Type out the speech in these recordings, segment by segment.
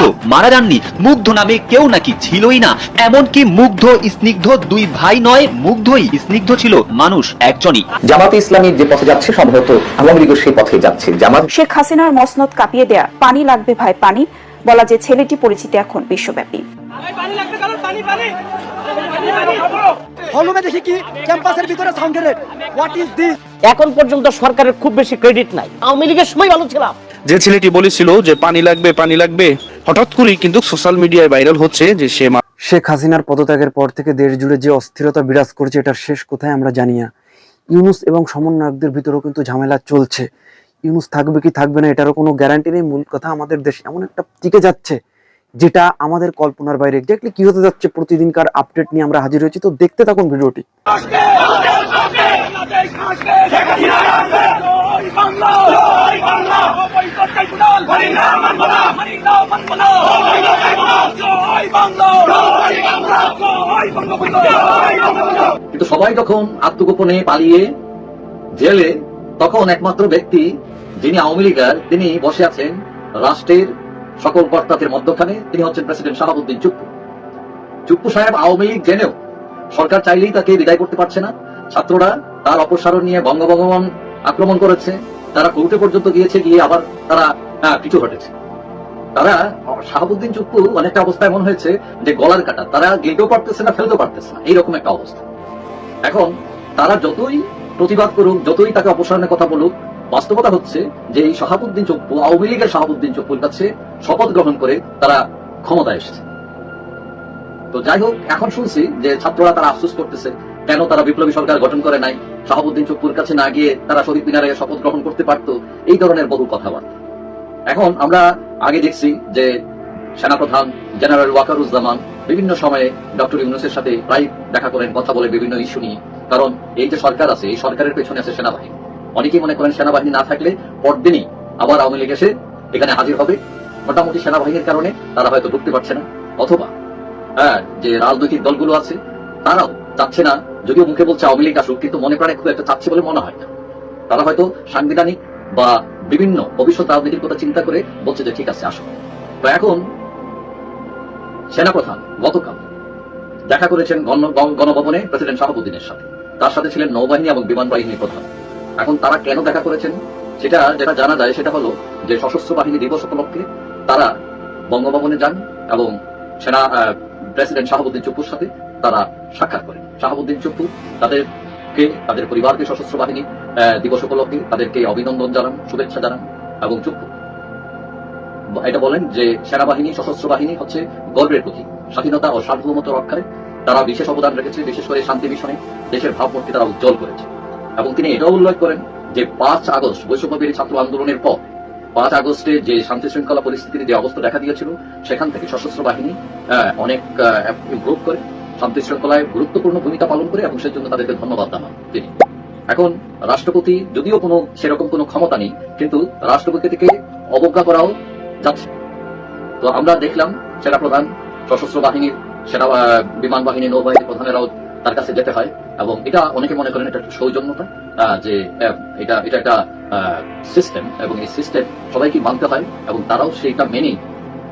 তো মারা যাননি মুগ্ধ নামে কেউ নাকি ছিলই না। এমনকি মুগ্ধ স্নিগ্ধ দুই ভাই নয় মুগ্ধই স্নিগ্ধ ছিল মানুষ একজনই। জামাতে ইসলামী যে পথে যাচ্ছে সম্ভবত আওয়ামী লীগও সেই পথে যাচ্ছে। জামাত শেখ হাসিনার মসনদ কাঁপিয়ে দেয়া পানি লাগবে ভাই পানি। বলা যে ছেলেটি পরিচিতি এখন বিশ্বব্যাপী। পানি লাগবে কারণ পানি পানি। হলরুমে দেখি কি ক্যাম্পাসের ভিতরে সাউন্ড হোয়াট ইজ দিস এখন পর্যন্ত সরকারের খুব বেশি ক্রেডিট নাই। আওয়ামী লীগের সময় ভালো ছিলাম। যে ছেলেটি বলেছিল যে পানি লাগবে পানি লাগবে। হঠাৎ করেই কিন্তু সোশ্যাল মিডিয়ায় ভাইরাল হচ্ছে যে সে শেখ হাসিনার পদত্যাগের পর থেকে দেশ জুড়ে যে অস্থিরতা বিরাজ করছে এটার শেষ কোথায় আমরা জানি না। ইউনুস এবং সমন্বয়কদের ভিতরেও কিন্তু ঝামেলা চলছে। ইউনুস থাকবে কি থাকবে না এটারও কোনো গ্যারান্টি নেই। মূল কথা আমাদের দেশ এমন একটা টিকে যাচ্ছে যেটা আমাদের কল্পনার বাইরে। এক্স্যাক্টলি কি হতে যাচ্ছে প্রতিদিনকার আপডেট নিয়ে আমরা হাজির হয়েছি। তো দেখতে থাকুন ভিডিওটি। কিন্তু সবাই যখন আত্মগোপনে পালিয়ে জেলে, তখন একমাত্র ব্যক্তি যিনি আওয়ামী লীগার, তিনি বসে আছেন রাষ্ট্রের সকল কর্তাদের মধ্যখানে, তিনি হচ্ছেন প্রেসিডেন্ট শাহাবুদ্দিন চুপ্পু। চুপ্পু সাহেব আওয়ামী লীগ জেনেও সরকার চাইলেই তাকে বিদায় করতে পারছে না। ছাত্ররা তার অপসারণ নিয়ে বঙ্গভবন আক্রমণ করেছে, তারা কোর্টে পর্যন্ত গিয়েছে, গিয়ে আবার তারা পিছু হটেছে। তারা, শাহাবুদ্দিন চুপ্পু অনেকটা অবস্থা এমন হয়েছে যে গলার কাটা, তারা গেটেও পারতেছে না ফেলতেও পারতেছে না, এইরকম একটা অবস্থা। এখন, তারা যতই প্রতিবাদ করুক, যতই তাকে অপসারণের কথা বলুক, বাস্তবতা হচ্ছে যে এই শাহাবুদ্দিন চপ্পু, আওয়ামী লীগের শাহাবুদ্দিন চপ্পুর কাছে শপথ গ্রহণ করে তারা ক্ষমতায় এসেছে। তো যাই হোক, এখন শুনছি যে ছাত্ররা তারা আফসোস করতেছে, কেন তারা বিপ্লবী সরকার গঠন করে নাই শাহাবুদ্দিন চপ্পুর কাছে না গিয়ে তারা শহীদ মিনারে শপথ গ্রহণ করতে পারত, এই ধরনের বহু কথাবার্তা। এখন আমরা আগে দেখছি যে সেনাপ্রধান জেনারেল ওয়াকারুজ্জামান বিভিন্ন সময়ে ডক্টর ইউনুসের সাথে প্রায় দেখা করেন, কথা বলে বিভিন্ন ইস্যু নিয়ে। কারণ এই যে সরকার আছে, এই সরকারের পেছনে আছে সেনাবাহিনী। অনেকেই মনে করেন সেনাবাহিনী না থাকলে পরদিনই আবার আওয়ামী লীগ এসে এখানে হাজির হবে। মোটামুটি সেনাবাহিনীর কারণে তারা হয়তো ঢুকতে পারছে না। অথবা হ্যাঁ যে রাজনৈতিক দলগুলো আছে, তারাও চাচ্ছে না, যদিও মুখে বলছে আওয়ামী লীগ আসুক, কিন্তু মনে প্রাণে খুব একটা চাচ্ছে বলে মনে হয় না। তারা হয়তো সাংবিধানিক বা বিভিন্ন ভবিষ্যৎ রাজনীতির কথা চিন্তা করে বলছে যে ঠিক আছে, আসুক। তো এখন সেনাপ্রধান গতকাল দেখা করেছেন গণ- গণ- গণভবনে প্রেসিডেন্ট শাহাবুদ্দিনের সাথে। তার সাথে ছিলেন নৌবাহিনী এবং বিমান বাহিনীর প্রধান। এখন তারা কেন দেখা করেছেন? সেটা যেটা জানা যায়, সেটা হলো যে সশস্ত্র বাহিনী দিবস উপলক্ষে তারা বঙ্গভবনে যান এবং সেনা প্রেসিডেন্ট শাহাবুদ্দিন চুপ্পুর সাথে তারা সাক্ষাৎ করেন শাহাবুদ্দিন চুপ্পু তাদেরকে, তাদের পরিবারকে সশস্ত্র বাহিনী দিবস উপলক্ষে তাদেরকে অভিনন্দন জানান, শুভেচ্ছা জানান এবং চুপ্পু। এটা বলেন যে সেনাবাহিনী, সশস্ত্র বাহিনী হচ্ছে গর্বের প্রতীক। স্বাধীনতা ও সার্বভৌমত্ব রক্ষায় তারা বিশেষ অবদান রেখেছে, বিশেষ করে শান্তি মিশনে দেশের ভাবমূর্তি তারা উজ্জ্বল করেছে। এবং তিনি এটাও উল্লেখ করেন যে পাঁচ আগস্ট, বৈষম্যবিরোধী ছাত্র আন্দোলনের পর পাঁচ আগস্টে যে শান্তি শৃঙ্খলা পরিস্থিতির যে অবস্থা দেখা দিয়েছিল, সেখান থেকে সশস্ত্র বাহিনী অনেক ইমপ্রুভ করে শান্তি শৃঙ্খলায় গুরুত্বপূর্ণ ভূমিকা পালন করে এবং সেই জন্য তাদেরকে ধন্যবাদ জানান তিনি। এখন রাষ্ট্রপতি যদিও কোনো সেরকম কোনো ক্ষমতা নেই, কিন্তু রাষ্ট্রপতি থেকে অবজ্ঞা করাও যাচ্ছে। তো আমরা দেখলাম সেনা প্রধান, সশস্ত্র বাহিনীর সেনা বিমান বাহিনী নৌবাহিনী প্রধানেরাও তার কাছে যেতে হয় এবং এটা অনেকে মনে করেন এটা সৌজন্যতা যে এটা এটা একটা সিস্টেম এবং এই সিস্টেম সবাইকে মানতে হয় এবং তারাও সেইটা মেনেই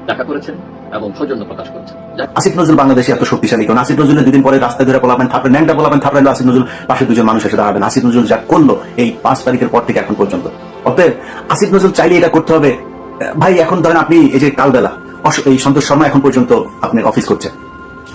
দেখা করেছেন। এবং সৌজন্য প্রকাশ করেছেন। আসিফ নজরুল বাংলাদেশে এত শক্তিশালী কারণ আসিফ নজরুলের দুদিন পরে রাস্তায় ধরে পোলাবেন থাকবেন ন্যাংটা পোলাবেন থাকবেন আসিফ নজরুল পাশে দুজন মানুষ এসে দাঁড়াবেন। আসিফ নজরুল যা করল এই পাঁচ তারিখের পর থেকে এখন পর্যন্ত। অতএব আসিফ নজরুল চাইলে এটা করতে হবে। ভাই, এখন ধরেন আপনি এই যে কালবেলা এই সন্তোষ শর্মা এখন পর্যন্ত আপনি অফিস করছেন।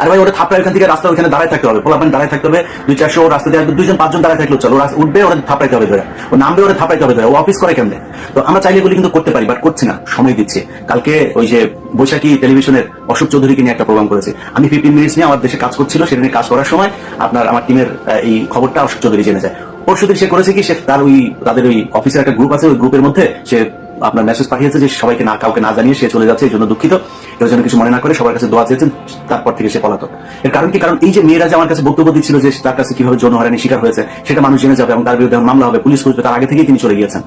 আর ভাই ওরা থাপড়া এখান থেকে রাস্তা ওখানে দাঁড়ায় থাকতে হবে। পোলাবেন দাঁড়ায় থাকতে হবে? দুই চারশো রাস্তা দিয়ে দুইজন, পাঁচজন দাঁড়ায় থাকলেও চলো উঠবে, ওরা থাপড়াইতে হবে ধরে। ও নামবে, ওরা থাপড়াইতে হবে ধরে। ও অফিস করে কেমনে? তো আমরা চাইলে এগুলি কিন্তু করতে পারি বাট করছি না, সময় দিচ্ছি। কালকে ওই যে বৈশাখী টেলিভিশনের অশোক চৌধুরীকে নিয়ে একটা প্রোগ্রাম করেছে। আমি ফিফটিন মিনিটস নিয়ে আমার দেশে কাজ করছিল, সেটা কাজ করার সময় আপনার আমার টিমের এই খবরটা অশোক চৌধুরী জেনে যায়। পরশু দিন সে করেছে কি? সে তার ওই তাদের ওই অফিসের একটা গ্রুপ আছে, ওই গ্রুপের মধ্যে সে আপনার মেসেজ পাঠিয়েছে যে সবাইকে না, কাউকে না জানিয়ে সে চলে যাচ্ছে, এই জন্য দুঃখিত। এর জন্য কিছু মনে না করে সবার কাছে দোয়া চেয়েছেন, তারপর থেকে সে পলাতক। এর কারণ কি? কারণ এই যে মেয়েরা যে আমার কাছে বক্তব্য দিচ্ছিল যে তার কাছে কীভাবে যৌন হয়রানি শিকার হয়েছে, সেটা মানুষ জেনে যাবে এবং তার বিরুদ্ধে মামলা হবে, পুলিশ করবে তার আগে থেকেই তিনি চলে গিয়েছেন।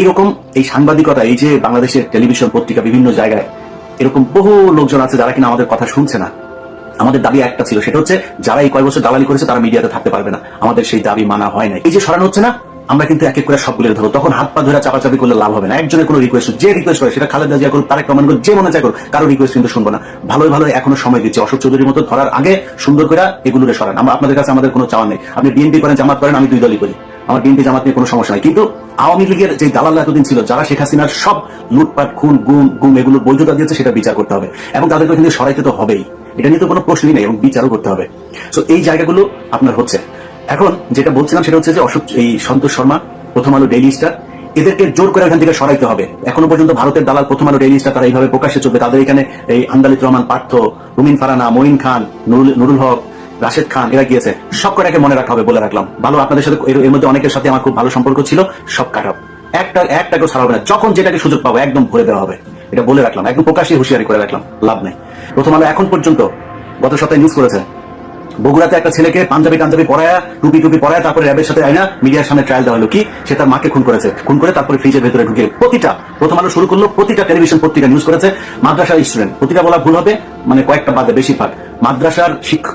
এইরকম এই সাংবাদিকতা, এই যে বাংলাদেশের টেলিভিশন পত্রিকা বিভিন্ন জায়গায়, এরকম বহু লোকজন আছে যারা কিনা আমাদের কথা শুনছে না। আমাদের দাবি একটা ছিল, সেটা হচ্ছে যারা এই কয় বছর দালালি করেছে, তারা মিডিয়াতে থাকতে পারবে না। আমাদের সেই দাবি মানা হয় না এই যে সরানো হচ্ছে না আমরা কিন্তু এক এক করে সবগুলো ধরবো তখন হাত পা ধরে চাপাচাপি করলে লাভ হবে না। একজনের কোনো রিকোয়েস্ট যে রিকোয়েস্ট করে সেটা খালেদা জিয়া করুক, তারেক রহমান করুক, যে মনে চায় করুক, কারও রিকোয়েস্ট কিন্তু শুনব না। ভালোই ভালো এখনও সময় দিচ্ছি। অশোক চৌধুরীর মতো ধরার আগে সুন্দর করে এগুলোরে সরান। আমরা আপনাদের কাছে আমাদের কোনো চাওয়া নেই। আপনি বিএনপি করেন, জামাত করেন, আমি দুই দলই করি। আমার বিএনপি জামাত নিয়ে কোনো সমস্যা নাই। কিন্তু আওয়ামী লীগের যে দালাল এতদিন ছিল, যারা শেখ হাসিনার সব লুটপাট, খুন, গুম গুম এগুলো বৈধতা দিয়েছে, সেটা বিচার করতে হবে। এবং তাদেরকে কিন্তু সরাইতে তো হবেই। এটা নিয়ে তো কোনো প্রশ্নই নেই, এবং বিচারও করতে হবে। তো এই জায়গাগুলো আপনার হচ্ছে। এখন যেটা বলছিলাম সেটা হচ্ছে যে অশোক, এই সন্তোষ শর্মা, প্রথম আলো ডেইলি স্টার এদেরকে জোর করে এখান থেকে সরাইতে হবে। এখনও পর্যন্ত ভারতের দালাল প্রথম আলো ডেইলি স্টার তারা এইভাবে প্রকাশ্যে চলবে। তাদের এখানে এই আন্দালিত রহমান, পার্থ, রুমিন ফারানা, মঈন খান, নুরুল হক, রাশেদ খান, এরা গিয়েছে। সব কটাকে মনে রাখা হবে বলে রাখলাম। ভালো, আপনাদের সাথে এর মধ্যে অনেকের সাথে আমার খুব ভালো সম্পর্ক ছিল। সব কাটাব একটা, একটাকেও ছাড়া হবে না। যখন যেটাকে সুযোগ পাবো একদম ভরে দেওয়া হবে। এটা বলে রাখলাম। একদম প্রকাশ্যে হুঁশিয়ারি করে রাখলাম। লাভ নেই। প্রথম আলো এখন পর্যন্ত গত সপ্তাহে নিউজ করেছে। বগুড়াতে একটা ছেলেকে পাঞ্জাবি টাঞ্জাবি পরায়া, টুপি টুপি পরায়া, তারপরে র্যাবের সাথে আইনা মিডিয়ার সামনে ট্রায়াল দেওয়া হলো। কি? সে তার মাকে খুন করেছে। খুন করে তারপরে ফ্রিজের ভেতরে ঢুকে প্রতিটা, প্রথম আলো শুরু করল, প্রতিটা টেলিভিশন পত্রিকা নিউজ করেছে, মাদ্রাসার স্টুডেন্ট প্রতিটা বলা ভুল হবে মানে কয়েকটা বাদে বেশিরভাগ। মাদ্রাসার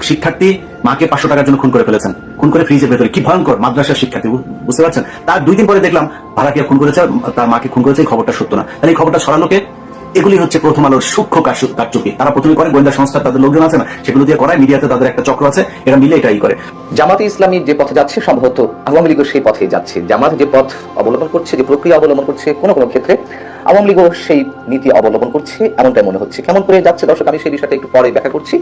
শিক্ষার্থী মাকে পাঁচশো টাকার জন্য খুন করে ফেলেছেন। খুন করে ফ্রিজের ভেতরে। কি ভয়ঙ্কর মাদ্রাসার শিক্ষার্থী বুঝতে পারছেন? তার দুই দিন পরে দেখলাম, ভাড়াটিয়া খুন করেছে, তার মাকে খুন করেছে, এই খবরটা সত্য না। তাহলে এই খবরটা ছড়ালোকে এগুলি হচ্ছে প্রথম আলোর সূক্ষ্ম কারচুপি তারা প্রথমে করে গোয়েন্দা সংস্থা তাদের লোকজন আছে না, সেগুলো দিয়ে করায়, মিডিয়াতে তাদের একটা চক্র আছে, এরা মিলে এটাই করে। জামাতে ইসলামী যে পথে যাচ্ছে, সম্ভবত আওয়ামী লীগও সেই পথে যাচ্ছে। জামাত যে পথ অবলম্বন করছে, যে প্রক্রিয়া অবলম্বন করছে, কোনো কোনো ক্ষেত্রে আওয়ামী লীগও সেই নীতি অবলম্বন করছে, এমনটাই মনে হচ্ছে। কেমন করে যাচ্ছে, দর্শক, আমি সেই বিষয়টা একটু পরে ব্যাখ্যা করছি।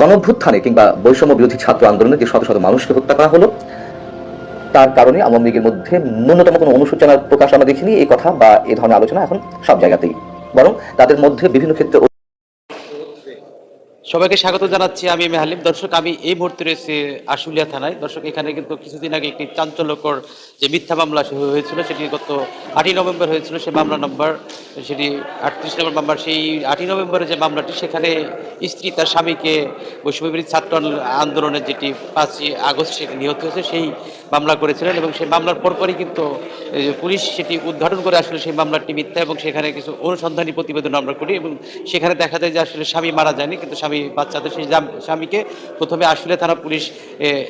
গণভ্যুত্থানে কিংবা বৈষম্য বিরোধী ছাত্র আন্দোলনে যে শত শত মানুষকে হত্যা করা হলো তার কারণে আওয়ামী লীগের মধ্যে ন্যূনতম কোনো অনুসূচনার প্রকাশ আমরা দেখিনি, এই কথা বা এ ধরনের আলোচনা এখন সব জায়গাতেই। বরং তাদের মধ্যে বিভিন্ন ক্ষেত্রে সবাইকে স্বাগত জানাচ্ছি আমি মেহালিম। দর্শক, আমি এই মুহূর্তে রয়েছে আশুলিয়া থানায়। দর্শক, এখানে কিন্তু কিছুদিন আগে একটি চাঞ্চল্যকর যে মিথ্যা মামলা হয়েছিল, সেটি গত আটই নভেম্বর হয়েছিল সেই মামলা নম্বর, সেটি আটত্রিশ নম্বর মামলা সেই আটই নভেম্বরের যে মামলাটি, সেখানে স্ত্রী তার স্বামীকে বৈষম্যবিরোধী ছাত্র আন্দোলনের যেটি পাঁচই আগস্ট সেটি নিহত হয়েছে, সেই মামলা করেছিলেন এবং সেই মামলার পরপরই কিন্তু পুলিশ সেটি উদ্ঘাটন করে আসলে সেই মামলাটি মিথ্যা এবং সেখানে কিছু অনুসন্ধানী প্রতিবেদন আমরা করি এবং সেখানে দেখা যায় যে আসলে স্বামী মারা যায়নি, কিন্তু স্বামী বাচ্চাদের সেই স্বামীকে প্রথমে আসলে থানা পুলিশ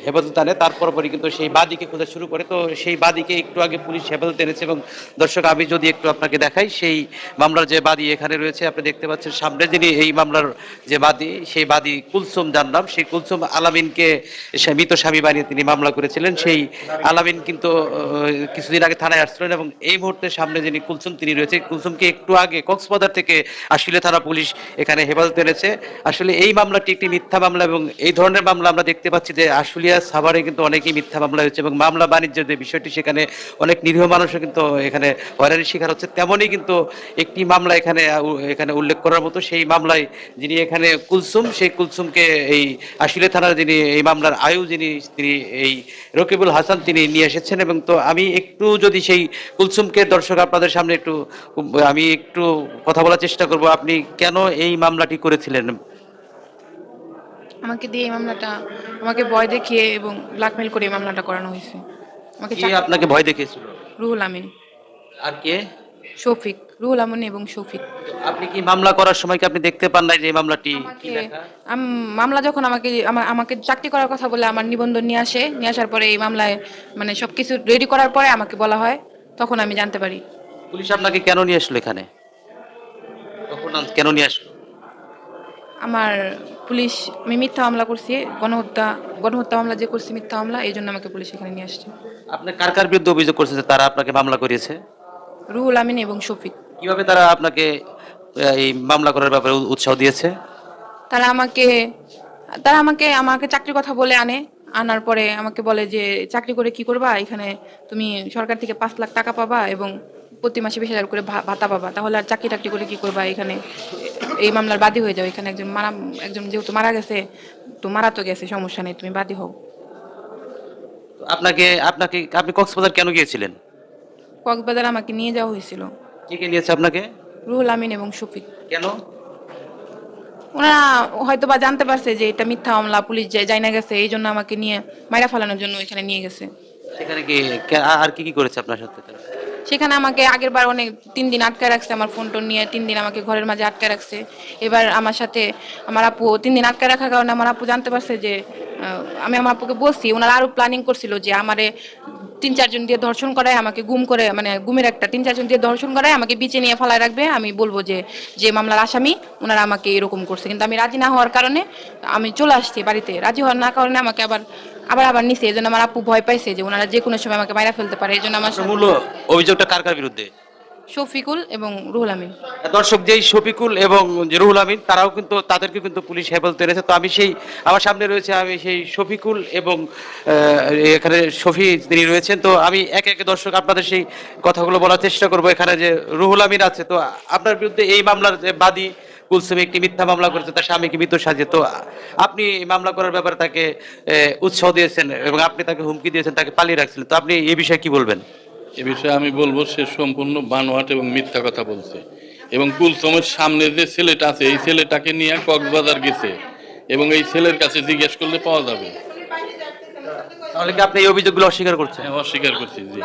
হেফাজতে আনে তারপর পরই কিন্তু সেই বাদীকে খোঁজা শুরু করে। তো সেই বাদীকে একটু আগে পুলিশ হেফাজতে এনেছে এবং দর্শক, আমি যদি একটু আপনাকে দেখাই, সেই মামলার যে বাদী এখানে রয়েছে, আপনি দেখতে পাচ্ছেন সামনে যিনি এই মামলার যে বাদী, সেই বাদী কুলসুম, যার নাম। সেই কুলসুম আলামিনকে মৃত স্বামী বানিয়ে তিনি মামলা করেছিলেন। সেই আলামিন কিন্তু কিছুদিন আগে থানায় আসছিলেন এবং এই মুহূর্তে সামনে যিনি কুলসুম, তিনি রয়েছে। কুলসুমকে একটু আগে কক্সবাজার থেকে আসলে থানা পুলিশ এখানে হেফাজতে এনেছে। আসলে এই মামলাটি একটি মিথ্যা মামলা এবং এই ধরনের মামলা আমরা দেখতে পাচ্ছি যে আশুলিয়া সাভারে কিন্তু অনেকেই মিথ্যা মামলা হচ্ছে এবং মামলা বাণিজ্যের যে বিষয়টি সেখানে অনেক নিরীহ মানুষও কিন্তু এখানে হয়রানির শিকার হচ্ছে। তেমনই কিন্তু একটি মামলা এখানে এখানে উল্লেখ করার মতো সেই মামলায় যিনি এখানে কুলসুম, সেই কুলসুমকে এই আশুলিয়া থানার যিনি এই মামলার আয়ু যিনি, তিনি এই রকিবুল হাসান তিনি নিয়ে এসেছেন এবং তো আমি একটু যদি সেই কুলসুমকে দর্শক আপনাদের সামনে একটু, আমি একটু কথা বলার চেষ্টা করব। আপনি কেন এই মামলাটি করেছিলেন? আমাকে দিয়ে এই মামলাটা আমাকে ভয় দেখিয়ে এবং ব্ল্যাকমেল করে এই মামলাটা করানো হয়েছে। আমাকে কে চাক- আপনাকে ভয় দেখিয়েছিল? রুহুল আমিন। আর কে? শফিক রুহুল আমিন এবং শফিক। আপনি কি মামলা করার সময় কি আপনি দেখতে পান নাই যে এই মামলাটি কি আমাকে লেখা? আম- মামলা যখন আমাকে আমা- আমাকে চাকরি করার কথা বলে আমার নিবন্ধন নিয়ে আসে নিয়ে আসার পরে এই মামলায় মানে সবকিছু রেডি করার পরে আমাকে বলা হয় তখন আমি জানতে পারি। পুলিশ আপনাকে কেন নিয়ে আসলো এখানে? আন- কেন নিয়ে আসলো? আমার পুলিশ আমি মিথ্যা মামলা করছি গণহত্যা গণহত্যা মামলা যে করছি মিথ্যা মামলা এই জন্য আমাকে পুলিশ এখানে নিয়ে আসছে। আপনি কার কার বিরুদ্ধে অভিযোগ করছে যে তারা আপনাকে মামলা করিয়েছে? রুহুল আমিন এবং শফিক। কীভাবে তারা আপনাকে এই মামলা করার ব্যাপারে উৎসাহ দিয়েছে? তারা আমাকে তারা আমাকে আমাকে চাকরির কথা বলে আনে। আনার পরে আমাকে বলে যে চাকরি করে কি করবা? এখানে তুমি সরকার থেকে পাঁচ লাখ টাকা পাবা এবং প্রতি মাসে বিশ হাজার করে ভাতা পাবা। তাহলে আর চাকরি টাকরি করে কি করবা এখানে? এই মামলার বাদী হয়ে যাও এখানে একজন মারা একজন যেহেতু মারা গেছে তো মারা তো গেছে সমস্যা নেই তুমি বাদী হও। আপনাকে আপনাকে আপনি কক্সবাজার কেন গিয়েছিলেন? কক্সবাজার আমাকে নিয়ে যাওয়া হয়েছিল। কে কে নিয়েছে আপনাকে? রুহুল আমিন এবং শফিক। কেন? ওনারা হয়তো বা জানতে পারছে যে এটা মিথ্যা মামলা পুলিশ যায় না গেছে এই জন্য আমাকে নিয়ে মাইরা ফেলানোর জন্য এখানে নিয়ে গেছে। সেখানে কি আর- কি কি করেছে আপনার সাথে? সেখানে আমাকে আগের বার অনেক তিন দিন আটকে রাখছে আমার ফোন টোন নিয়ে, তিন দিন আমাকে ঘরের মাঝে আটকে রাখছে। এবার আমার সাথে আমার আপু, তিন দিন আটকে রাখার কারণে আমার আপু জানতে পারছে যে আমি আমার আপুকে বলছি, ওনারা আরও প্ল্যানিং করছিল যে আমারে তিন চারজন দিয়ে ধর্ষণ করায়, আমাকে গুম করে মানে গুমের একটা তিন চারজন দিয়ে ধর্ষণ করায়, আমাকে বিচে নিয়ে ফেলায় রাখবে। আমি বলব যে যে মামলার আসামি, ওনারা আমাকে এরকম করছে। কিন্তু আমি রাজি না হওয়ার কারণে আমি চলে আসছি বাড়িতে। রাজি হওয়ার না কারণে আমাকে আবার আবার আবার নিছে এই জন্য আমার আপু ভয় পাইছে যে ওনারা যে কোনো সময় আমাকে মাইরা ফেলতে পারে এই জন্য আমার মূল অভিযোগটা কার কার বিরুদ্ধে? শফিকুল এবং রুহুল আমিন। দর্শক যেই শফিকুল এবং যে রুহুল আমিন তারাও কিন্তু তাদেরকে কিন্তু পুলিশ হেফাজতে এনেছে। তো আমি সেই আমার সামনে রয়েছে আমি সেই শফিকুল এবং আহ, এখানে শফি তিনি রয়েছেন তো আমি একে একে দর্শক আপনাদের সেই কথাগুলো বলার চেষ্টা করব। এখানে যে রুহুল আমিন আছে তো আপনার বিরুদ্ধে এই মামলার যে বাদী কুলসুম একটি মিথ্যা মামলা করেছে তার স্বামীকে মৃত সাজে তো আপনি মামলা করার ব্যাপারে তাকে উৎসাহ দিয়েছেন এবং আপনি তাকে হুমকি দিয়েছেন তাকে পালিয়ে রাখছিলেন। তো আপনি এই বিষয়ে কি বলবেন? এ বিষয়ে আমি বলব সে সম্পূর্ণ বানোয়াট এবং মিথ্যা কথা বলছে। এবং কুলসমের সামনে যে ছেলেটা আছে এই ছেলেটাকে নিয়ে কক্সবাজার গেছে। এবং এই ছেলের কাছে জিজ্ঞেস করলে পাওয়া যাবে। তাহলে কি আপনি এই অভিযোগগুলো অস্বীকার করছেন? অস্বীকার করছি জি।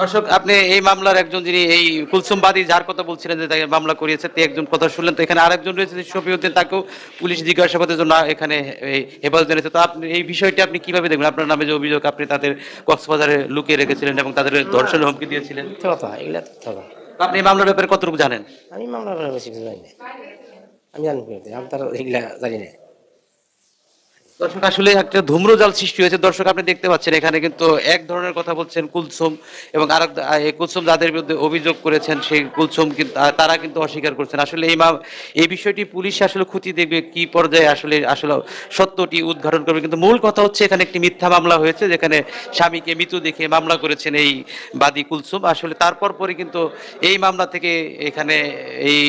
দর্শক আপনি এই মামলার একজন যিনি এই কুলসুমবাদী যার কথা বলছিলেন যে তাকে মামলা করিয়েছে তে একজন কথা শুনলেন। তো এখানে আরেকজন রয়েছে শফিউদ্দিন তাকেও পুলিশ জিজ্ঞাসাবাদের জন্য এখানে এই হেফাজত এনেছে তো আপনি এই বিষয়টি আপনি কীভাবে দেখবেন আপনার নামে যে অভিযোগ আপনি তাদের কক্সবাজারে লুকিয়ে রেখেছিলেন এবং তাদের ধর্ষণের হুমকি দিয়েছিলেন? মিথ্যা কথা এগুলা কথা। আপনি এই মামলার ব্যাপারে কতটুকু জানেন? আমি মামলার ব্যাপারে বেশি জানি না। আমি জানি আমি তার এগুলা জানি না। দর্শক, আসলে একটা ধূম্রজাল সৃষ্টি হয়েছে। দর্শক, আপনি দেখতে পাচ্ছেন এখানে কিন্তু এক ধরনের কথা বলছেন কুলসুম এবং এই কুলসুম যাদের বিরুদ্ধে অভিযোগ করেছেন, সেই কুলসুম কিন্তু তারা কিন্তু অস্বীকার করছেন। আসলে এই এই বিষয়টি পুলিশ আসলে খুঁটি দেখবে কি পর্যায়ে আসলে আসলে সত্যটি উদ্ঘাটন করবে। কিন্তু মূল কথা হচ্ছে, এখানে একটি মিথ্যা মামলা হয়েছে, যেখানে স্বামীকে মৃত দেখে মামলা করেছেন এই বাদী কুলসুম। আসলে তারপর পরে কিন্তু এই মামলা থেকে এখানে এই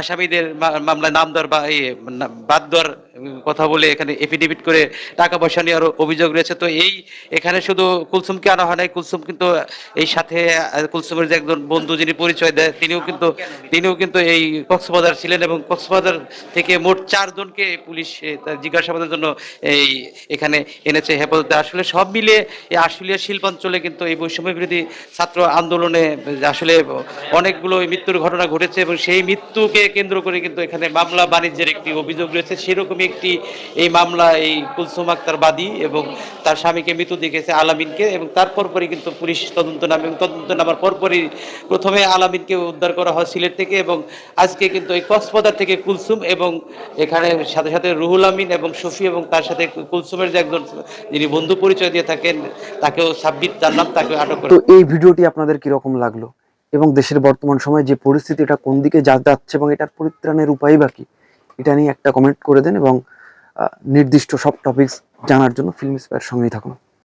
আসামিদের মামলায় নাম দেওয়ার বা বাদ দেওয়ার কথা বলে এখানে এফিডেভিট করে টাকা পয়সা নেওয়ার অভিযোগ রয়েছে। তো এই এখানে শুধু কুলসুমকে আনা হয় নাই, কুলসুম কিন্তু এই সাথে কুলসুমের যে একজন বন্ধু যিনি পরিচয় দেয়, তিনিও কিন্তু তিনিও কিন্তু এই কক্সবাজার ছিলেন এবং কক্সবাজার থেকে মোট চারজনকে পুলিশ জিজ্ঞাসাবাদের জন্য এই এখানে এনেছে হেফাজতে। আসলে সব মিলে এই আশুলিয়া শিল্পাঞ্চলে কিন্তু এই বৈষম্য বিরোধী ছাত্র আন্দোলনে, আসলে অনেকগুলো মৃত্যুর ঘটনা ঘটেছে এবং সেই মৃত্যুকে কেন্দ্র করে কিন্তু এখানে মামলা বাণিজ্যের একটি অভিযোগ রয়েছে। সেরকমই একটি এই মামলা এই কুলসুম আক্তার বাদী এবং তার স্বামীকে মৃত্যু দেখেছে আলামিনকে এবং তারপর পরই কিন্তু পুলিশ তদন্ত নামে এবং তদন্ত নামার পরপরই প্রথমে আলামিনকে উদ্ধার করা হয় সিলেট থেকে এবং আজকে কিন্তু এই কক্সবাজার থেকে কুলসুম এবং এখানে সাথে সাথে রুহুল আমিন এবং শফি এবং তার সাথে কুলসুমের যে একজন যিনি বন্ধু পরিচয় দিয়ে থাকেন তাকেও সাব্বির তার নাম তাকে আটক করে তো এই ভিডিওটি আপনাদের কীরকম লাগল? এবং দেশের বর্তমান সময়ে যে পরিস্থিতি এটা কোন দিকে যা যাচ্ছে এবং এটার পরিত্রাণের উপায় বা কি? এটা নিয়ে একটা কমেন্ট করে দেন এবং নির্দিষ্ট সব টপিকস জানার জন্য ফিল্ম স্পেয়ার সঙ্গেই থাকুন।